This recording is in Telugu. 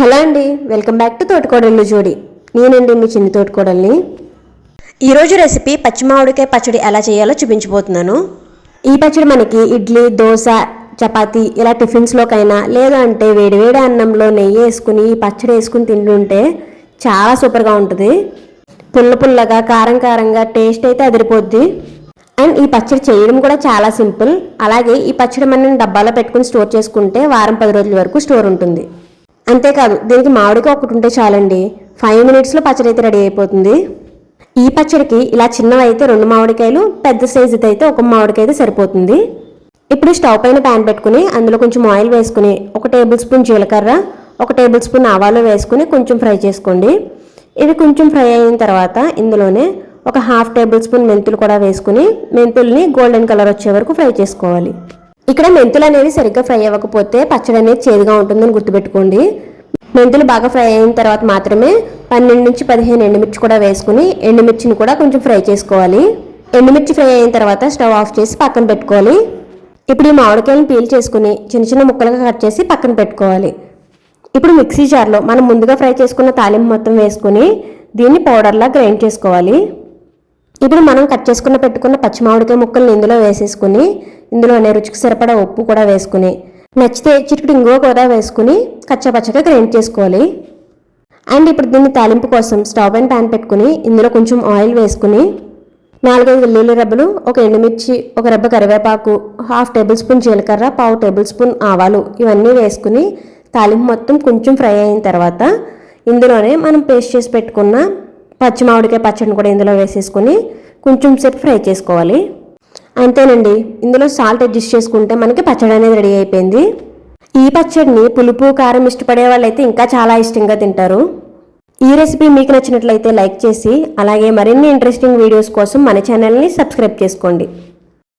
హలో అండి వెల్కమ్ బ్యాక్ టు తోటకోడళ్ళు జోడి. నేనండి మీ చిన్ని తోటకోడల్ని. ఈరోజు రెసిపీ పచ్చి మామిడికాయ పచ్చడి ఎలా చేయాలో చూపించబోతున్నాను. ఈ పచ్చడి మనకి ఇడ్లీ దోశ చపాతీ ఇలా టిఫిన్స్లోకైనా లేదా అంటే వేడివేడి అన్నంలో నెయ్యి వేసుకుని ఈ పచ్చడి వేసుకుని తింటుంటే చాలా సూపర్గా ఉంటుంది. పుల్ల పుల్లగా కారం కారంగా టేస్ట్ అయితే అదిరిపోద్ది. అండ్ ఈ పచ్చడి చేయడం కూడా చాలా సింపుల్. అలాగే ఈ పచ్చడి మనం డబ్బాలో పెట్టుకుని స్టోర్ చేసుకుంటే వారం పది రోజుల వరకు స్టోర్ ఉంటుంది. అంతేకాదు దీనికి మామిడికాయ ఒకటి ఉంటే చాలండి. ఫైవ్ మినిట్స్లో పచ్చడి అయితే రెడీ అయిపోతుంది. ఈ పచ్చడికి ఇలా చిన్నవి అయితే రెండు మామిడికాయలు పెద్ద సైజు అయితే ఒక మామిడికాయ అయితే సరిపోతుంది. ఇప్పుడు స్టవ్ పైన ప్యాన్ పెట్టుకుని అందులో కొంచెం ఆయిల్ వేసుకుని ఒక టేబుల్ స్పూన్ జీలకర్ర ఒక టేబుల్ స్పూన్ ఆవాలు వేసుకుని కొంచెం ఫ్రై చేసుకోండి. ఇవి కొంచెం ఫ్రై అయిన తర్వాత ఇందులోనే ఒక హాఫ్ టేబుల్ స్పూన్ మెంతులు కూడా వేసుకుని మెంతుల్ని గోల్డెన్ కలర్ వచ్చే వరకు ఫ్రై చేసుకోవాలి. ఇక్కడ మెంతులు అనేవి సరిగ్గా ఫ్రై అవ్వకపోతే పచ్చడి అనేది చేదుగా ఉంటుందని గుర్తుపెట్టుకోండి. మెంతులు బాగా ఫ్రై అయిన తర్వాత మాత్రమే పన్నెండు నుంచి పదిహేను ఎండుమిర్చి కూడా వేసుకుని ఎండుమిర్చిని కూడా కొంచెం ఫ్రై చేసుకోవాలి. ఎండుమిర్చి ఫ్రై అయిన తర్వాత స్టవ్ ఆఫ్ చేసి పక్కన పెట్టుకోవాలి. ఇప్పుడు ఈ మామిడికాయలను పీల్ చేసుకుని చిన్న చిన్న ముక్కలుగా కట్ చేసి పక్కన పెట్టుకోవాలి. ఇప్పుడు మిక్సీ జార్లో మనం ముందుగా ఫ్రై చేసుకున్న తాలింపు మొత్తం వేసుకుని దీన్ని పౌడర్లా గ్రైండ్ చేసుకోవాలి. ఇప్పుడు మనం కట్ చేసుకున్న పెట్టుకున్న పచ్చి మామిడికాయ ముక్కల్ని ఇందులో వేసేసుకుని ఇందులోనే రుచికి సరిపడా ఉప్పు కూడా వేసుకుని నచ్చితే చిటికెడు ఇంగువ కూడా వేసుకుని కచ్చపచ్చగా గ్రైండ్ చేసుకోవాలి. అండ్ ఇప్పుడు దీన్ని తాలింపు కోసం స్టవ్ అండ్ ప్యాన్ పెట్టుకుని ఇందులో కొంచెం ఆయిల్ వేసుకుని నాలుగైదు వెల్లుల్లి రెబ్బలు ఒక ఎండుమిర్చి ఒక రెబ్బ కరివేపాకు హాఫ్ టేబుల్ స్పూన్ జీలకర్ర పావు టేబుల్ స్పూన్ ఆవాలు ఇవన్నీ వేసుకుని తాలింపు మొత్తం కొంచెం ఫ్రై అయిన తర్వాత ఇందులోనే మనం పేస్ట్ చేసి పెట్టుకున్న పచ్చి మామిడికాయ పచ్చడిని కూడా ఇందులో వేసేసుకొని కొంచెం సేపు ఫ్రై చేసుకోవాలి. అంతేనండి ఇందులో సాల్ట్ అడ్జస్ట్ చేసుకుంటే మనకి పచ్చడి అనేది రెడీ అయిపోయింది. ఈ పచ్చడిని పులుపు కారం ఇష్టపడే వాళ్ళైతే ఇంకా చాలా ఇష్టంగా తింటారు. ఈ రెసిపీ మీకు నచ్చినట్లయితే లైక్ చేసి అలాగే మరిన్ని ఇంట్రెస్టింగ్ వీడియోస్ కోసం మన ఛానల్ని సబ్స్క్రైబ్ చేసుకోండి.